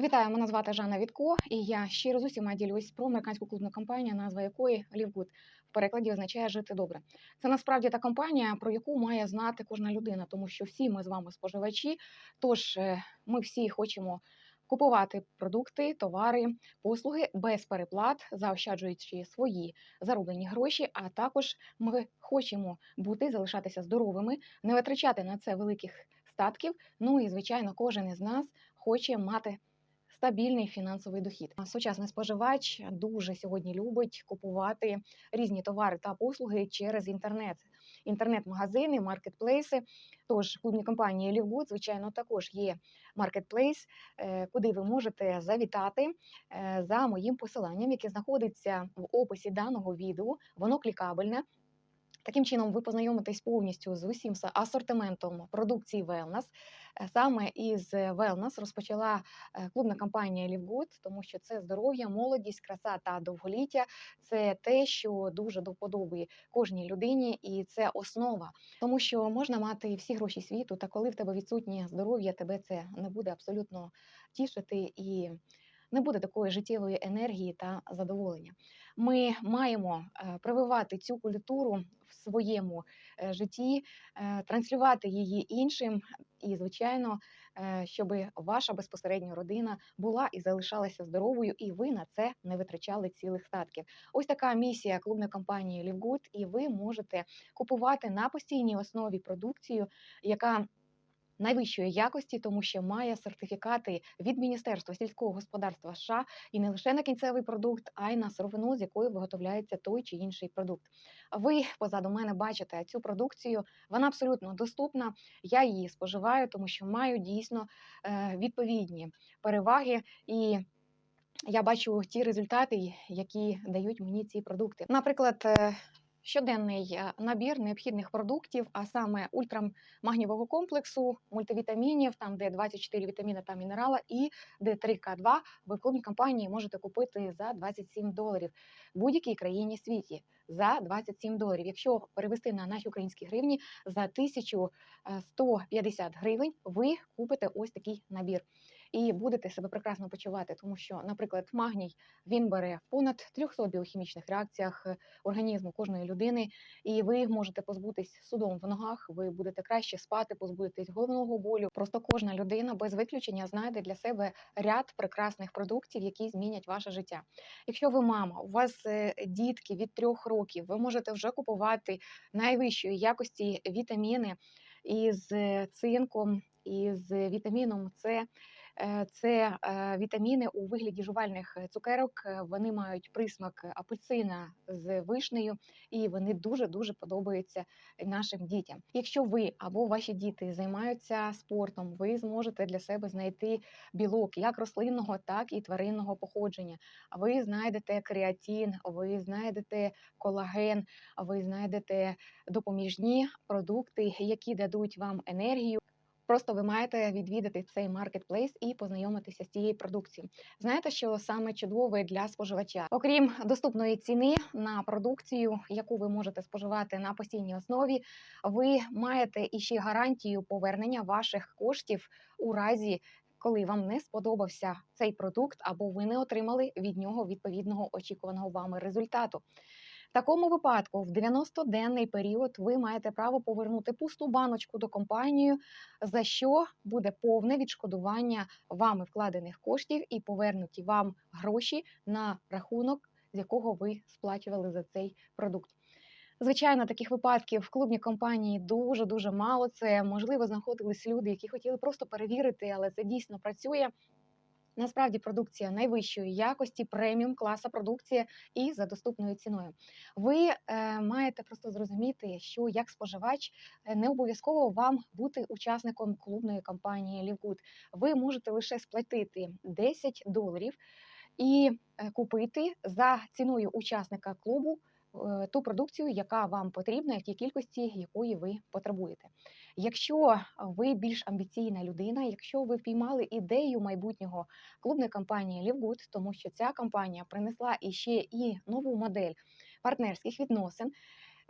Вітаю, мене звати Жанна Вітко, і я щиро з усіма ділюсь про американську клубну компанію, назва якої Good. В перекладі означає жити добре. Це насправді та компанія, про яку має знати кожна людина, тому що всі ми з вами споживачі. Тож е, ми всі хочемо купувати продукти, товари, послуги без переплат, заощаджуючи свої зароблені гроші. А також ми хочемо бути, залишатися здоровими, не витрачати на це великих статків. Ну і звичайно, кожен із нас хоче мати стабільний фінансовий дохід. Сучасний споживач дуже сьогодні любить купувати різні товари та послуги через інтернет. Інтернет-магазини, маркетплейси. Тож клубні компанії Livegood, звичайно, також є маркетплейс, е, куди ви можете завітати е, за моїм посиланням, яке знаходиться в описі даного відео. Воно клікабельне. Таким чином, ви познайомитесь повністю з усім асортиментом продукції Wellness. Е, Саме із Wellness розпочала е, клубна компанія Livegood, тому що це здоров'я, молодість, краса та довголіття. Це те, що дуже до вподоби кожній людині, і це основа. Тому що можна мати всі гроші світу, та коли в тебе відсутнє здоров'я, тебе це не буде абсолютно тішити і не буде такої життєвої енергії та задоволення. Ми маємо е, прививати цю культуру в своєму е, житті, е, транслювати її іншим, і, звичайно, щоб ваша безпосередньо родина була і залишалася здоровою, і ви на це не витрачали цілих статків. Ось така місія клубної компанії Livegood, і ви можете купувати на постійній основі продукцію, яка найвищої якості, тому що має сертифікати від Міністерства сільського господарства США і не лише на кінцевий продукт, а й на сировину, з якої виготовляється той чи інший продукт. Ви позаду мене бачите цю продукцію. Вона абсолютно доступна. Я її споживаю, тому що маю дійсно е, відповідні переваги і. Я бачу ті результати, які дають мені ці продукти. Наприклад, е, щоденний е, набір необхідних продуктів, а саме ультрамагнівого комплексу, мультивітамінів, там де 24 вітаміни та мінерала, і D3К2 ви в клубній компанії можете купити за 27 доларів в будь-якій країні світі. За 27 доларів. Якщо перевести на наші українські гривні, за 1150 гривень ви купите ось такий набір і будете себе прекрасно почувати, тому що, наприклад, магній він бере в понад 300 біохімічних реакціях е, організму кожної людини, і ви можете позбутись судом в ногах. Ви будете краще спати, позбудетесь головного болю. Просто кожна людина без виключення знайде для себе ряд прекрасних продуктів, які змінять ваше життя. Якщо ви мама, у вас е, дітки від трьох років, ви можете вже купувати найвищої якості вітаміни із е, цинком, із вітаміном С. Е, Це е, вітаміни у вигляді жувальних е, цукерок. Вони мають присмак апельсина з вишнею, і вони дуже дуже подобаються нашим дітям. Якщо ви або ваші діти займаються спортом, ви зможете для себе знайти білок як рослинного, так і тваринного походження. Ви знайдете креатин, ви знайдете колаген, ви знайдете допоміжні продукти, які дадуть вам енергію. Просто ви маєте відвідати цей маркетплейс і познайомитися з цією продукцією. Знаєте, що саме чудове для споживача, окрім доступної ціни на продукцію, яку ви можете споживати на постійній основі, ви маєте іще гарантію повернення ваших коштів у разі. Коли вам не сподобався цей продукт, або ви не отримали від нього відповідного очікуваного вами результату. В такому випадку, в 90-денний період, ви маєте право повернути пусту баночку до компанії, за що буде повне відшкодування вами вкладених коштів і повернуті вам гроші на рахунок, з якого ви сплачували за цей продукт. Звичайно, таких випадків в клубній компанії дуже дуже мало. Це можливо знаходились люди, які хотіли просто перевірити, але це дійсно працює. Насправді продукція найвищої якості, преміум класа продукція і за доступною ціною. Ви е, маєте просто зрозуміти, що як споживач е, не обов'язково вам бути учасником клубної компанії Livegood. Ви можете лише сплатити 10 доларів і е, купити за ціною учасника клубу ту продукцію, яка вам потрібна, в тій кількості, якої ви потребуєте. Якщо ви більш амбіційна людина, якщо ви впіймали ідею майбутнього клубної компанії Livegood, тому що ця компанія принесла іще і нову модель партнерських відносин.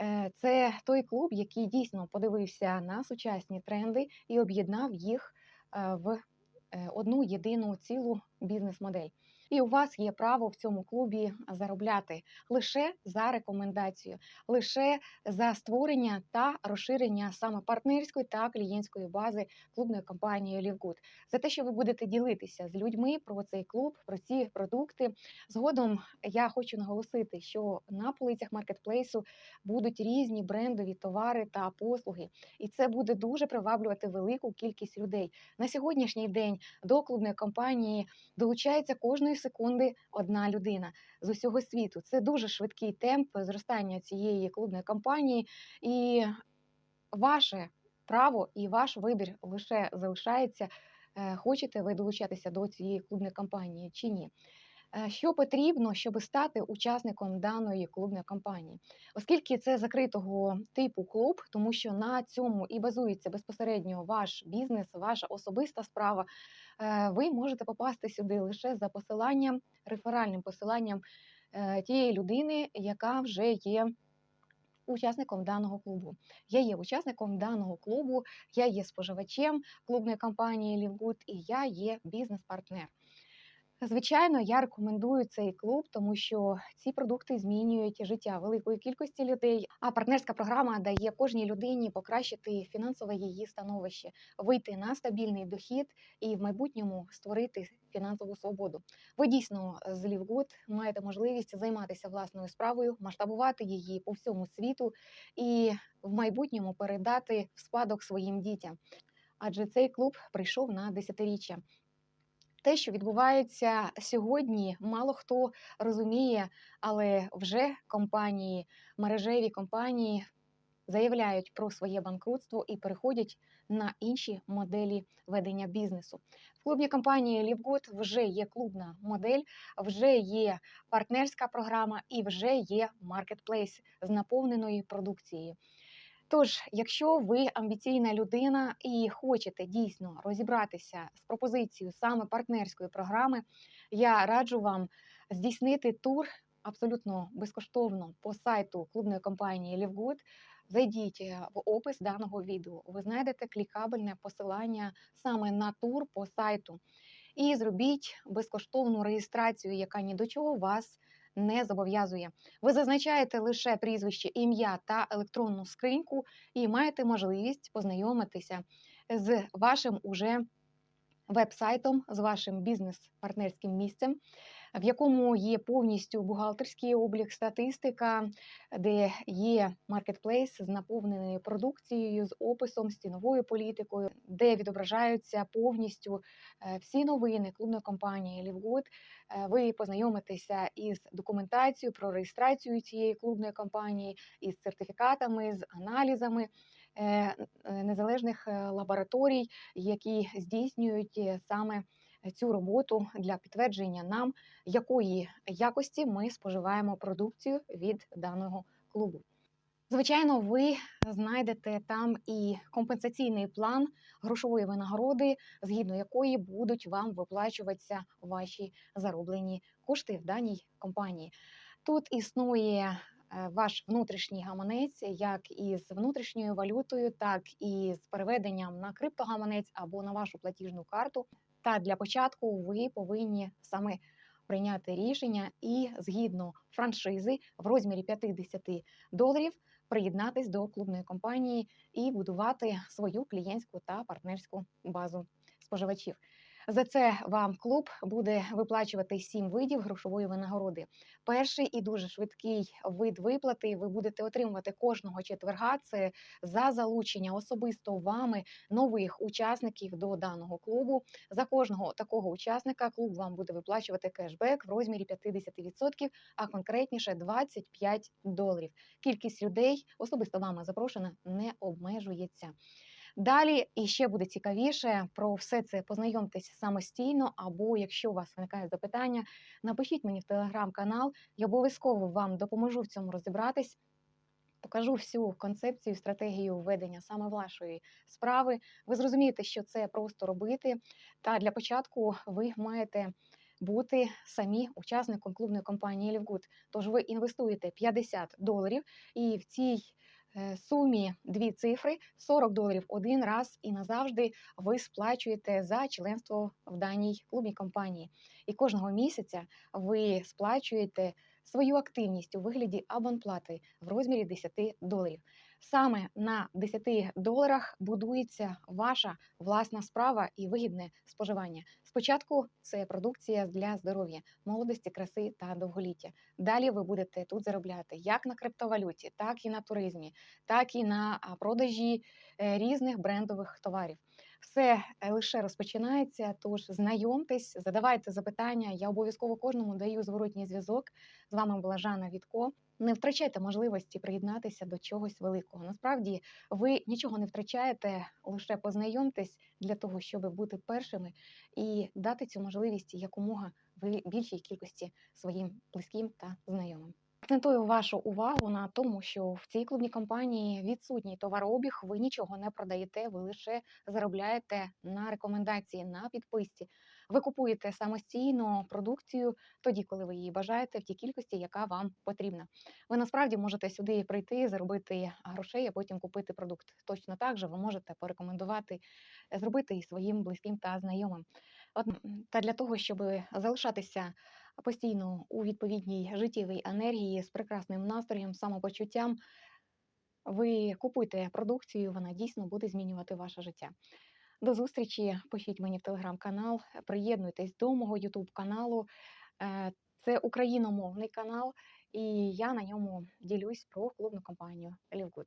Е, Це той клуб, який дійсно подивився на сучасні тренди і об'єднав їх е, в е, одну єдину цілу бізнес-модель. І у вас є право в цьому клубі заробляти лише за рекомендацію, лише за створення та розширення саме партнерської та клієнтської бази клубної компанії Лівгуд. За те, що ви будете ділитися з людьми про цей клуб, про ці продукти. Згодом я хочу наголосити, що на полицях маркетплейсу будуть різні брендові товари та послуги, і це буде дуже приваблювати велику кількість людей. На сьогоднішній день до клубної компанії долучається кожної секунди одна людина з усього світу. Це дуже швидкий темп зростання цієї клубної компанії, і ваше право і ваш вибір лише залишається. е, Хочете ви долучатися до цієї клубної компанії чи ні? Е, Що потрібно, щоб стати учасником даної клубної компанії, оскільки це закритого типу клуб, тому що на цьому і базується безпосередньо ваш бізнес, ваша особиста справа. е, Ви можете попасти сюди лише за посиланням, реферальним посиланням е, тієї людини, яка вже є учасником даного клубу. Я є учасником даного клубу, я є споживачем клубної компанії Лівгуд і я є бізнес-партнер. Звичайно, я рекомендую цей клуб, тому що ці продукти змінюють життя великої кількості людей. А партнерська програма дає кожній людині покращити фінансове її становище, вийти на стабільний дохід і в майбутньому створити фінансову свободу. Ви дійсно з Лівгуд маєте можливість займатися власною справою, масштабувати її по всьому світу і в майбутньому передати в спадок своїм дітям. Адже цей клуб прийшов на десятиріччя. Те, що відбувається сьогодні, мало хто розуміє, але вже компанії, мережеві компанії заявляють про своє банкрутство і переходять на інші моделі ведення бізнесу. В клубній компанії Лівгуд вже є клубна модель, вже є партнерська програма і вже є маркетплейс з наповненою продукцією. Тож, якщо ви амбіційна людина і хочете дійсно розібратися з пропозицією саме партнерської програми, я раджу вам здійснити тур абсолютно безкоштовно по сайту клубної компанії Лівгуд. Зайдіть е, в опис даного відео. Ви знайдете клікабельне посилання саме на тур по сайту. І зробіть безкоштовну реєстрацію, яка ні до чого вас не зобов'язує. Ви зазначаєте лише прізвище, ім'я та електронну скриньку і маєте можливість познайомитися з вашим уже веб-сайтом, з вашим бізнес-партнерським місцем, в якому є повністю бухгалтерський облік, статистика, де є маркетплейс з наповненою продукцією, з описом, з ціновою політикою, де відображаються повністю е, всі новини клубної компанії Лівгуд. Е, Ви познайомитеся із документацією про реєстрацію цієї клубної компанії, із сертифікатами, з аналізами е, незалежних лабораторій, які здійснюють саме цю роботу для підтвердження нам, якої якості ми споживаємо продукцію від даного клубу. Звичайно, ви знайдете там і компенсаційний план грошової винагороди, згідно якої будуть вам виплачуватися ваші зароблені кошти в даній компанії. Тут існує е, ваш внутрішній гаманець, як із внутрішньою валютою, так і з переведенням на криптогаманець або на вашу платіжну карту. Та для початку ви повинні саме прийняти рішення і згідно франшизи в розмірі 50 доларів приєднатись до клубної компанії і будувати свою клієнтську та партнерську базу споживачів. За це вам клуб буде виплачувати сім видів грошової винагороди. Перший і дуже швидкий вид виплати ви будете отримувати кожного четверга. Це за залучення особисто вами нових учасників до даного клубу. За кожного такого учасника клуб вам буде виплачувати кешбек в розмірі 50%, а конкретніше 25 доларів. Кількість людей особисто вами запрошена не обмежується. Далі і ще буде цікавіше про все це познайомтесь самостійно, або якщо у вас виникають запитання, напишіть мені в телеграм-канал, я обов'язково вам допоможу в цьому розібратись. Покажу всю концепцію, стратегію ведення саме вашої справи. Ви зрозумієте, що це просто робити. Та для початку ви маєте бути самі учасником клубної компанії Лівгуд. Тож ви інвестуєте 50 доларів, і в цій сумі дві цифри 40 доларів один раз і назавжди ви сплачуєте за членство в даній клубній компанії. І кожного місяця ви сплачуєте свою активність у вигляді абонплати в розмірі 10 доларів. Саме на 10 доларах будується ваша власна справа і вигідне споживання. Спочатку це продукція для здоров'я, молодості, краси та довголіття. Далі ви будете тут заробляти як на криптовалюті, так і на туризмі, так і на продажі е, різних брендових товарів. Все е, лише розпочинається. Тож знайомтесь, задавайте запитання. Я обов'язково кожному даю зворотній зв'язок. З вами була Жанна Вітко. Не втрачайте можливості приєднатися до чогось великого. Насправді ви нічого не втрачаєте, лише познайомтесь для того, щоб бути першими і дати цю можливість якомога більшій кількості своїм близьким та знайомим. Акцентую вашу увагу на тому, що в цій клубній компанії відсутній товарообіг, ви нічого не продаєте, ви лише заробляєте на рекомендації, на підписці. Ви купуєте самостійно продукцію тоді, коли ви її бажаєте, в тій кількості, яка вам потрібна. Ви насправді можете сюди прийти, заробити грошей, а потім купити продукт. Точно так же ви можете порекомендувати зробити і своїм близьким та знайомим. От, та для того, щоб залишатися постійно у відповідній життєвій енергії з прекрасним настроєм, самопочуттям, ви купуйте продукцію, вона дійсно буде змінювати ваше життя. До зустрічі. Пишіть мені в телеграм-канал, приєднуйтесь до мого ютуб каналу. Е, Це україномовний канал, і я на ньому ділюсь про клубну компанію LiveGood.